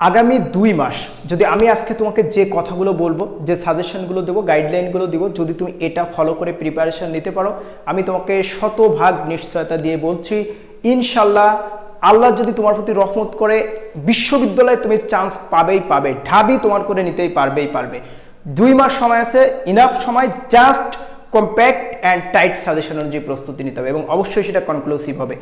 আগামী দুই মাস যদি আমি আজকে তোমাকে যে কথাগুলো বলব, যে সাজেশনগুলো দেবো গাইডলাইনগুলো দেবো, যদি তুমি এটা ফলো করে প্রিপারেশন নিতে পারো, আমি তোমাকে শতভাগ নিশ্চয়তা দিয়ে বলছি ইনশাল্লাহ আল্লাহ যদি তোমার প্রতি রহমত করে, বিশ্ববিদ্যালয়ে তুমি চান্স পাবেই পাবে, ঢাবি তোমার করে নিতেই পারবেই পারবে। দুই মাস সময় আছে ইনাফ সময় just compact and tight suggestion অনুযায়ী প্রস্তুতি নিতে হবে এবং অবশ্যই সেটা কনক্লুসিভ হবে।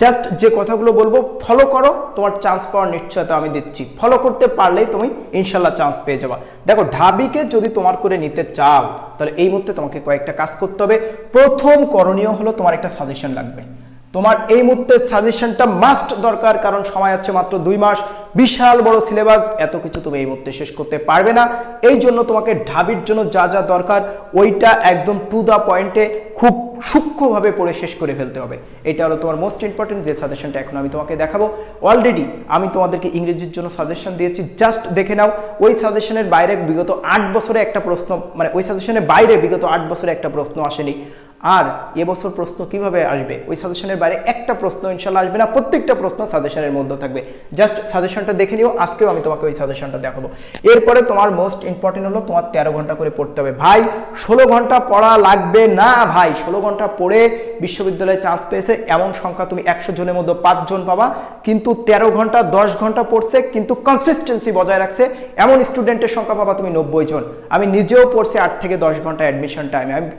জাস্ট যে কথাগুলো বলব ফলো করো, তোমার চান্স পাওয়ার নিশ্চয়তা আমি দিচ্ছি। ফলো করতে পারলেই তুমি ইনশাল্লাহ চান্স পেয়ে যাবা। দেখো, ঢাবিকে যদি তোমার করে নিতে চাও, তাহলে এই মুহূর্তে তোমাকে কয়েকটা কাজ করতে হবে। প্রথম করণীয় হলো তোমার একটা সাজেশন লাগবে। তোমার এই মুহূর্তে সাজেশনটা মাস্ট দরকার, কারণ সময় আছে মাত্র দুই মাস। বিশাল বড় সিলেবাস, এত কিছু তুমি এই মুহূর্তে শেষ করতে পারবে না। এই জন্য তোমাকে ঢাবির জন্য যা যা দরকার, ওইটা একদম টু দ্য পয়েন্টে খুব সূক্ষ্মভাবে পড়ে শেষ করে ফেলতে হবে। এটা হলো তোমার মোস্ট ইম্পর্টেন্ট যে সাজেশনটা এখন আমি তোমাকে দেখাবো। অলরেডি আমি তোমাদেরকে ইংরেজির জন্য সাজেশন দিয়েছি। জাস্ট দেখে নাও, ওই সাজেশনের বাইরে বিগত আট বছরে একটা প্রশ্ন মানে ওই সাজেশনের বাইরে বিগত আট বছরে একটা প্রশ্ন আসেনি। আর এবছর প্রশ্ন কীভাবে আসবে? ওই সাজেশনের বাইরে একটা প্রশ্ন ইনশাল্লাহ আসবে না। প্রত্যেকটা প্রশ্ন সাজেশনের মধ্যে থাকবে। জাস্ট সাজেশনটা দেখে নিও, আজকেও আমি তোমাকে ওই সাজেশনটা দেখাবো। এরপরে তোমার মোস্ট ইম্পর্টেন্ট হলো তোমার তেরো ঘণ্টা করে পড়তে হবে। ভাই, ষোলো ঘণ্টা পড়া লাগবে না, ভাই। ষোলো ঘণ্টা পড়ে বিশ্ববিদ্যালয়ে চান্স পেয়েছে। এমন সংখ্যা তুমি একশো জনের মধ্যে পাঁচজন পাবা। কিন্তু তেরো ঘণ্টা, দশ ঘণ্টা পড়ছে, কিন্তু কনসিস্টেন্সি বজায় রাখছে। এমন স্টুডেন্টের সংখ্যা পাবা তুমি নব্বই জন। আমি নিজেও পড়ছি আট থেকে দশ ঘণ্টা অ্যাডমিশন টাইমে আমি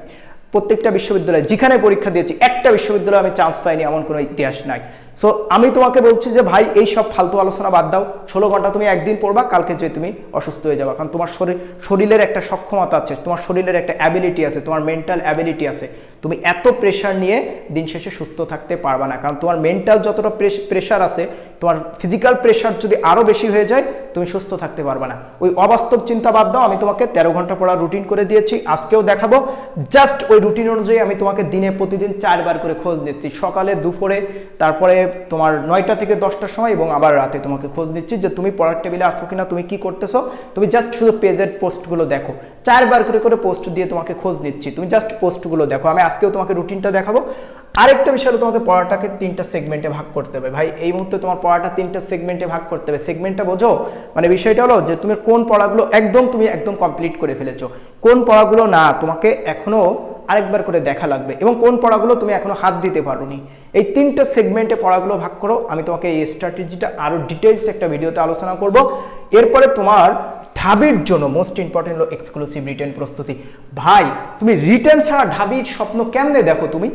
প্রত্যেকটা বিশ্ববিদ্যালয়ে যেখানে পরীক্ষা দিয়েছি, একটা বিশ্ববিদ্যালয়ে আমি চান্স পাইনি, এমন কোনো ইতিহাস নাই। সো আমি তোমাকে বলছি যে, ভাই, এই সব ফালতু আলোচনা বাদ দাও। ষোলো ঘণ্টা তুমি একদিন পড়বা, কালকে যে তুমি অসুস্থ হয়ে যাবা। কারণ তোমার শরীর, শরীরের একটা সক্ষমতা আছে, তোমার শরীরের একটা অ্যাবিলিটি আছে, তোমার মেন্টাল অ্যাবিলিটি আছে। তুমি এত প্রেশার নিয়ে দিন শেষে সুস্থ থাকতে পারবা না। কারণ তোমার মেন্টাল যতটা প্রেশার আছে, তোমার ফিজিক্যাল প্রেশার যদি আরও বেশি হয়ে যায়, তুমি সুস্থ থাকতে পারবা না। ওই অবাস্তব চিন্তা বাদ দাও, আমি তোমাকে তেরো ঘণ্টা পড়া রুটিন করে দিয়েছি, আজকেও দেখাবো। জাস্ট ওই রুটিন অনুযায়ী আমি তোমাকে দিনে প্রতিদিন চারবার করে খোঁজ নিচ্ছি। সকালে, দুপুরে, তারপরে তোমার নয়টা থেকে দশটার সময় এবং আবার রাতে তোমাকে খোঁজ নিচ্ছি যে তুমি পড়ার টেবিলে আসো কিনা, তুমি কি করতেছো? তুমি জাস্ট শুধু পেজের পোস্টগুলো দেখো। চারবার করে করে পোস্ট দিয়ে তোমাকে খোঁজ নিচ্ছি। তুমি জাস্ট পোস্টগুলো দেখো। আমি আজকেও তোমাকে রুটিনটা দেখাবো। আরেকটা বিষয় তোমাকে পড়াটাকে তিনটা সেগমেন্টে ভাগ করতে হবে। ভাই, এই মুহূর্তে তোমার পড়াটা তিনটা সেগমেন্টে ভাগ করতে হবে। সেগমেন্টটা বোঝো? মানে বিষয়টা হলো যে তুমি কোন পড়াগুলো একদম তুমি একদম কমপ্লিট করে ফেলেছো। কোন পড়াগুলো না, তোমাকে এখনও আরেকবার করে দেখা লাগবে এবং কোন পড়াগুলো তুমি এখনও হাত দিতে পারোনি। এই তিনটা সেগমেন্টে পড়াগুলো ভাগ করো। আমি তোমাকে এই স্ট্র্যাটেজিটা আরও ডিটেলস একটা ভিডিওতে আলোচনা করব। এরপরে তোমার ঢাবির জন্য মোস্ট ইম্পর্টেন্ট হলো এক্সক্লুসিভ রিটার্ন প্রস্তুতি। ভাই, তুমি রিটার্ন ছাড়া ঢাবির স্বপ্ন কেমনে দেখো তুমি?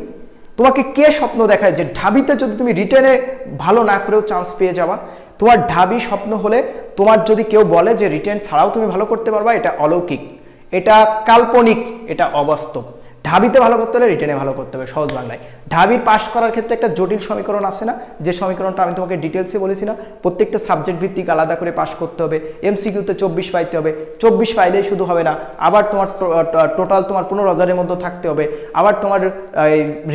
তোমাকে কে স্বপ্ন দেখায় যে ঢাবিতে যদি তুমি রিটার্নে ভালো না করেও চান্স পেয়ে যাওয়া তোমার ঢাবি স্বপ্ন হলে তোমার যদি কেউ বলে যে রিটার্ন ছাড়াও তুমি ভালো করতে পারবা, এটা অলৌকিক। এটা কাল্পনিক, এটা অবাস্তব। ঢাবিতে ভালো করতে হলে রিটেনে ভালো করতে হবে, সহজ বাংলায়। ঢাবির পাশ করার ক্ষেত্রে একটা জটিল সমীকরণ আছে না? যে সমীকরণটা আমি তোমাকে ডিটেলসে বলেছি না, প্রত্যেকটা সাবজেক্ট ভিত্তিক আলাদা করে পাশ করতে হবে এমসিকিউতে চব্বিশ পাইতে হবে, চব্বিশ পাইলেই শুধু হবে না, আবার তোমার টোটাল তোমার পনেরো হাজারের মধ্যে থাকতে হবে, আবার তোমার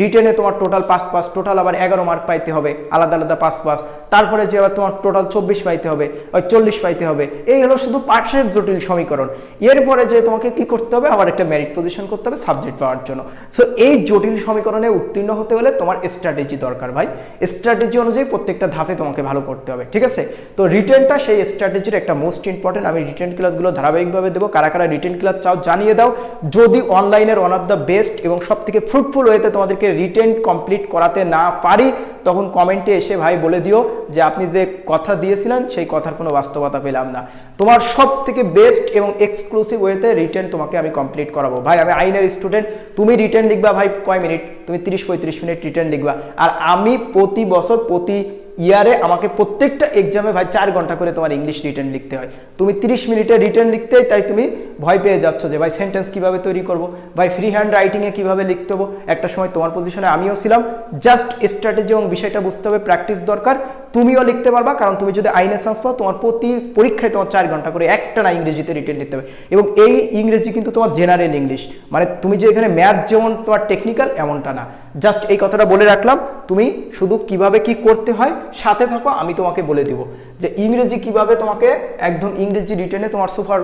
রিটেনে তোমার টোটাল পাঁচ পাস টোটাল আবার এগারো মার্ক পাইতে হবে, আলাদা আলাদা পাঁচ পাস। তারপরে যে আবার তোমার টোটাল চব্বিশ পাইতে হবে, ওই চল্লিশ পাইতে হবে। এই হলো শুধু পার্শ্বের জটিল সমীকরণ। এরপরে যে তোমাকে কি করতে হবে? আবার একটা মেরিট পজিশন করতে হবে সাবজেক্ট পাওয়ার জন্য। সো এই জটিল সমীকরণে উত্তীর্ণ হতে হলে তোমার স্ট্র্যাটেজি দরকার ভাই। স্ট্র্যাটেজি অনুযায়ী প্রত্যেকটা ধাপে তোমাকে ভালো করতে হবে, ঠিক আছে? তো রিটেনটা সেই স্ট্র্যাটেজির একটা মোস্ট ইম্পর্টেন্ট আমি রিটেন ক্লাসগুলো ধারাবাহিকভাবে দেবো। কারা কারা রিটেন ক্লাস চাও জানিয়ে দাও। যদি অনলাইনের ওয়ান অফ দ্য বেস্ট এবং সব থেকে ফ্রুটফুল ওয়েতে তোমাদেরকে রিটেন কমপ্লিট করাতে না পারি তখন কমেন্টে এসে ভাই বলে দিও যে আপনি যে কথা দিয়েছিলেন, সেই কথার কোনো বাস্তবতা পেলাম না। তোমার সব থেকে বেস্ট এবং এক্সক্লুসিভ ওয়েতে রিটার্ন তোমাকে আমি কমপ্লিট করাবো। ভাই, আমি আইনের স্টুডেন্ট তুমি রিটার্ন লিখবা ভাই কয় মিনিট তুমি তিরিশ পঁয়ত্রিশ মিনিট রিটার্ন লিখবা। আর আমি প্রতি বছর, প্রতি ইয়ারে আমাকে প্রত্যেকটা এক্সামে ভাই চার ঘণ্টা করে তোমার ইংলিশ রিটার্ন লিখতে হয়। তুমি তিরিশ মিনিটে রিটার্ন লিখতেই তাই তুমি ভয় পেয়ে যাচ্ছ যে ভাই সেন্টেন্স কীভাবে তৈরি করব? ভাই ফ্রি হ্যান্ড রাইটিংয়ে কীভাবে লিখতে হব? একটা সময় তোমার পজিশনে আমিও ছিলাম। জাস্ট স্ট্র্যাটেজি এবং বিষয়টা বুঝতে হবে প্র্যাকটিস দরকার। তুমিও লিখতে পারবা, কারণ তুমি যদি আইনে চান্স পাও, তোমার প্রতি পরীক্ষায় তোমার চার ঘণ্টা করে একটা না ইংরেজিতে রিটার্ন লিখতে হবে। এবং এই ইংরেজি কিন্তু তোমার জেনারেল ইংলিশ মানে তুমি যে এখানে ম্যাথ যেমন তোমার টেকনিক্যাল এমনটা না। জাস্ট এই কথাটা বলে রাখলাম, তুমি শুধু কীভাবে কি করতে হয় সাথে থাকো, আমি তোমাকে বলে দিব যে ইংরেজি কীভাবে তোমাকে একদম ইংরেজি রিটেনে তোমার সুপার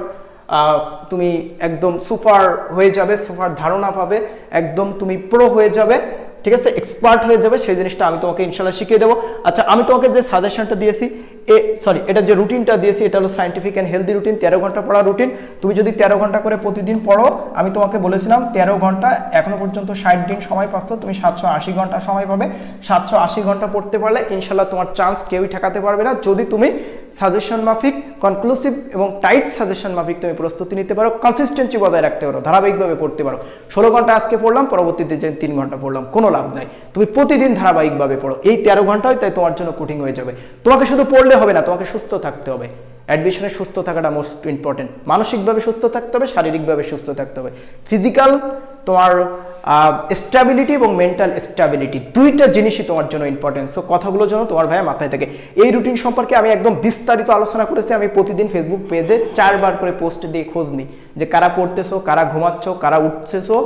তুমি একদম সুপার হয়ে যাবে, সুপার ধারণা পাবে, একদম তুমি প্রো হয়ে যাবে, ঠিক আছে? এক্সপার্ট হয়ে যাবে, সেই জিনিসটা আমি তোমাকে ইনশাল্লাহ শিখিয়ে দেবো। আচ্ছা আমি তোমাকে যে সাজেশনটা দিয়েছি এ সরি এটা যে রুটিনটা দিয়েছি, এটা হলো সাইন্টিফিক অ্যান্ড হেলদি রুটিন তেরো ঘণ্টা পড়া রুটিন তুমি যদি তেরো ঘণ্টা করে প্রতিদিন পড়ো, আমি তোমাকে বলেছিলাম, তেরো ঘণ্টা, এখনও পর্যন্ত ষাট দিন সময় পাচ্ছ, তুমি সাতশো আশি ঘণ্টা সময় পাবে। সাতশো আশি ঘণ্টা পড়তে পারলে ইনশাল্লাহ তোমার চান্স কেউই ঠেকাতে পারবে না। যদি তুমি সাজেশন মাফিক কনক্লুসিভ এবং টাইট সাজেশন মাফিক তুমি প্রস্তুতি নিতে পারো কনসিস্টেন্সি বজায় রাখতে পারো, ধারাবাহিকভাবে পড়তে পারো। ষোলো ঘণ্টা আজকে পড়লাম, পরবর্তীতে যে তিন ঘণ্টা পড়লাম, কোনো লাভ নাই। তুমি প্রতিদিন ধারাবাহিকভাবে পড়ো। এই তেরো ঘন্টায় তাই তোমার জন্য কঠিন হয়ে যাবে। তোমাকে শুধু পড়লে হবে না, তোমাকে সুস্থ থাকতে হবে। অ্যাডমিশনে সুস্থ থাকাটা মোস্ট ইম্পর্টেন্ট মানসিকভাবে সুস্থ থাকতে হবে, শারীরিকভাবে সুস্থ থাকতে হবে। ফিজিক্যাল তোমার স্ট্যাবিলিটি এবং মেন্টাল স্ট্যাবিলিটি দুইটা জিনিসই তোমার জন্য ইম্পর্টেন্ট সো কথাগুলো যেন তোমার ভাইয়া মাথায় থাকে। এই রুটিন সম্পর্কে আমি একদম বিস্তারিত আলোচনা করেছি। আমি প্রতিদিন ফেসবুক পেজে চারবার করে পোস্ট দিয়ে খোঁজ নিই যে কারা পড়তেছো, কারা ঘুমাচ্ছ, কারা উঠতেছো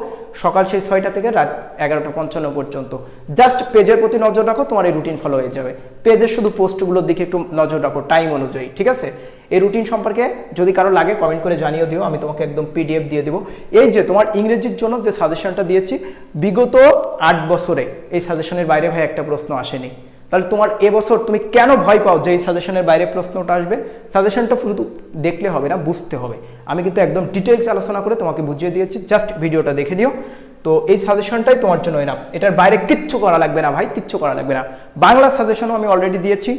সকাল সেই ছয়টা থেকে রাত এগারোটা পঞ্চান্ন পর্যন্ত। জাস্ট পেজের প্রতি নজর রাখো, তোমার এই রুটিন ফলো হয়ে যাবে। পেজের শুধু পোস্টগুলোর দিকে একটু নজর রাখো টাইম অনুযায়ী, ঠিক আছে? এই রুটিন সম্পর্কে যদি কারও লাগে কমেন্ট করে জানিয়ে দিও, আমি তোমাকে একদম পিডিএফ দিয়ে দেবো। এই যে, তোমার ইংরেজির জন্য যে সাজেশনটা দিয়েছি, বিগত আট বছরে এই সাজেশনের বাইরে ভাই একটা প্রশ্ন আসেনি। তাহলে তোমার এবছর তুমি কেন ভয় পাও যে এই সাজেশনের বাইরে প্রশ্নটা আসবে? সাজেশনটা শুধু দেখলে হবে না, বুঝতে হবে। আমি কিন্তু একদম ডিটেলস আলোচনা করে তোমাকে বুঝিয়ে দিয়েছি জাস্ট ভিডিওটা দেখে নিও। তো এই সাজেশনটাই তোমার জন্য এনাফ এটার বাইরে কিচ্ছু করা লাগবে না ভাই, কিচ্ছু করা লাগবে না। বাংলা সাজেশনও আমি অলরেডি দিয়েছি।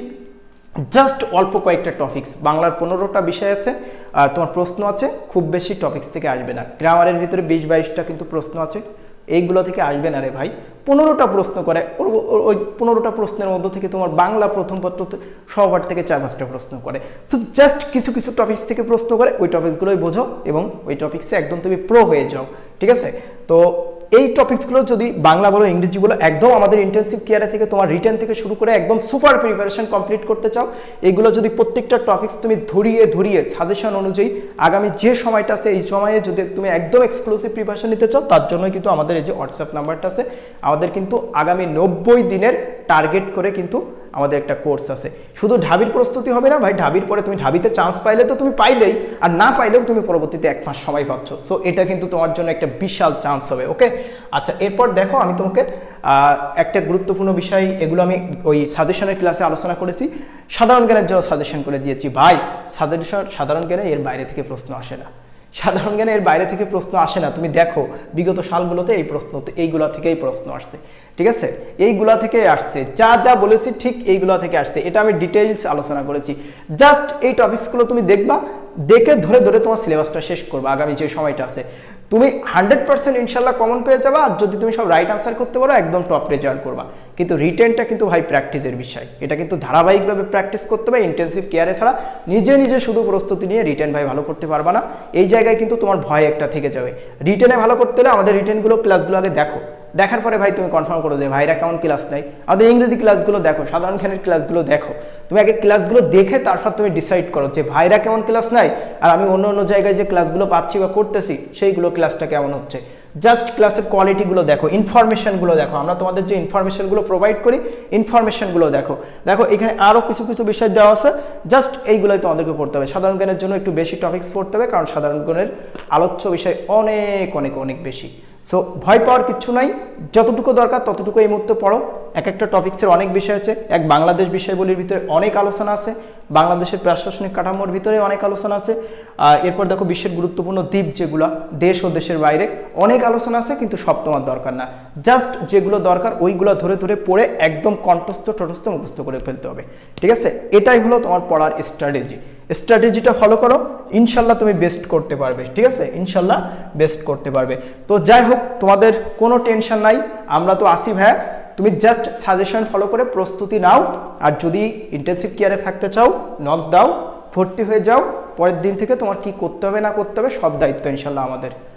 জাস্ট অল্প কয়েকটা টপিক্স বাংলার পনেরোটা বিষয় আছে, আর তোমার প্রশ্ন আছে, খুব বেশি টপিক্স থেকে আসবে না। গ্রামারের ভিতরে বিশ বাইশটা কিন্তু প্রশ্ন আছে। এইগুলো থেকে আসবে না রে ভাই। পনেরোটা প্রশ্ন করে ওই পনেরোটা প্রশ্নের মধ্যে থেকে তোমার বাংলা প্রথম পত্র সবার থেকে চার পাঁচটা প্রশ্ন করে। সো জাস্ট কিছু কিছু টপিক্স থেকে প্রশ্ন করে, ওই টপিক্সগুলোই বোঝো এবং ওই টপিক্সে একদম তুমি প্রো হয়ে যাও, ঠিক আছে? তো এই টপিকসগুলো যদি বাংলা বলো, ইংরেজি বলো, একদম আমাদের ইন্টেন্সিভ কেয়ারে থেকে তোমার রিটার্ন থেকে শুরু করে একদম সুপার প্রিপারেশন কমপ্লিট করতে চাও, এগুলো যদি প্রত্যেকটা টপিকস তুমি ধরিয়ে ধরিয়ে সাজেশন অনুযায়ী আগামী যে সময়টা আছে, এই সময়ে যদি তুমি একদম এক্সক্লুসিভ প্রিপারেশন নিতে চাও, তার জন্য কিন্তু আমাদের এই যে হোয়াটসঅ্যাপ নাম্বারটা আছে, আমাদের কিন্তু আগামী নব্বই দিনের টার্গেট করে কিন্তু আমাদের একটা কোর্স আছে। শুধু ঢাবির প্রস্তুতি হবে না ভাই, ঢাবির পরে তুমি ঢাবিতে চান্স পাইলে তো তুমি পাইলেই, আর না পাইলেও তুমি পরবর্তীতে এক মাস সময় পাচ্ছ। সো এটা কিন্তু তোমার জন্য একটা বিশাল চান্স হবে ওকে আচ্ছা এরপর দেখো আমি তোমাকে একটা গুরুত্বপূর্ণ বিষয়, এগুলো আমি ওই সাজেশনের ক্লাসে আলোচনা করেছি। সাধারণ জ্ঞানের জন্য সাজেশন করে দিয়েছি। ভাই সাজেশন সাধারণ জ্ঞানে এর বাইরে থেকে প্রশ্ন আসে না। সাধারণ জ্ঞানে এর বাইরে থেকে প্রশ্ন আসে না। তুমি দেখো, বিগত সালগুলোতে এই প্রশ্ন, এইগুলা থেকেই প্রশ্ন আসছে। ঠিক আছে? এইগুলা থেকে আসছে। যা যা বলেছি ঠিক এইগুলা থেকে আসছে। এটা আমি ডিটেইলস আলোচনা করেছি। জাস্ট এই টপিকসগুলো তুমি দেখবা, দেখে ধরে ধরে তোমার সিলেবাসটা শেষ করবা। আগামী যে সময়টা আছে। তুমি হান্ড্রেড পার্সেন্ট ইনশাল্লাহ কমন পেয়ে যাবা, আর যদি তুমি সব রাইট আনসার করতে পারো, একদম টপ রেজাল্ট করবা। কিন্তু রিটেনটা কিন্তু ভাই প্র্যাকটিসের বিষয়। এটা কিন্তু ধারাবাহিকভাবে প্র্যাকটিস করতে হবে ইন্টেন্সিভ কেয়ারে ছাড়া নিজে নিজে শুধু প্রস্তুতি নিয়ে রিটেন ভাই ভালো করতে পারবা না। এই জায়গায় কিন্তু তোমার ভয় একটা থেকে যাবে। রিটেনে ভালো করতে হলে আমাদের রিটেনগুলো ক্লাসগুলো আগে দেখো। দেখার পরে ভাই তুমি কনফার্ম করো যে ভাইরা কেমন ক্লাস নেয়। আমাদের ইংরেজি ক্লাসগুলো দেখো, সাধারণ জ্ঞানের ক্লাসগুলো দেখো। তুমি আগে ক্লাসগুলো দেখে তারপর তুমি ডিসাইড করো যে ভাইরা কেমন ক্লাস নেয় আর আমি অন্য অন্য জায়গায় যে ক্লাসগুলো পাচ্ছি বা করতেছি, সেইগুলো ক্লাসটা কেমন হচ্ছে। জাস্ট ক্লাসের কোয়ালিটিগুলো দেখো ইনফরমেশনগুলো দেখো। আমরা তোমাদের যে ইনফরমেশনগুলো প্রোভাইড করি ইনফরমেশনগুলো দেখো। দেখো, এখানে আরও কিছু কিছু বিষয় দেওয়া আছে। জাস্ট এইগুলোই তোমাদেরকে পড়তে হবে। সাধারণ জ্ঞানের জন্য একটু বেশি টপিক্স পড়তে হবে, কারণ সাধারণ জ্ঞানের আলোচ্য বিষয় অনেক অনেক অনেক বেশি। সো ভয় পাওয়ার কিচ্ছু নাই। যতটুকু দরকার ততটুকু এই মুহূর্তে পড়ো। এক একটা টপিক্সের অনেক বিষয় আছে। এক বাংলাদেশ বিষয়গুলির ভিতরে অনেক আলোচনা আছে। বাংলাদেশের প্রশাসনিক কাঠামোর ভিতরে অনেক আলোচনা আছে। এরপর দেখো বিশ্বের গুরুত্বপূর্ণ দ্বীপ যেগুলো দেশ ও দেশের বাইরে অনেক আলোচনা আছে, কিন্তু সব তোমার দরকার না। জাস্ট যেগুলো দরকার ওইগুলো ধরে ধরে পড়ে একদম কণ্ঠস্থ টটস্থ মুখস্থ করে ফেলতে হবে। ঠিক আছে? এটাই হলো তোমার পড়ার স্ট্র্যাটেজি স্ট্র্যাটেজিটা ফলো করো, ইনশাল্লাহ তুমি বেস্ট করতে পারবে, ঠিক আছে? ইনশাল্লাহ বেস্ট করতে পারবে। তো যাই হোক, তোমাদের কোনো টেনশন নাই, আমরা তো আসি ভাইয়া। তুমি জাস্ট সাজেশন ফলো করে প্রস্তুতি নাও, আর যদি ইন্টেন্সিভ কেয়ারে থাকতে চাও নক দাও ভর্তি হয়ে যাও, পরের দিন থেকে তোমার কি করতে হবে, না করতে হবে, সব দায়িত্ব ইনশাল্লাহ আমাদের।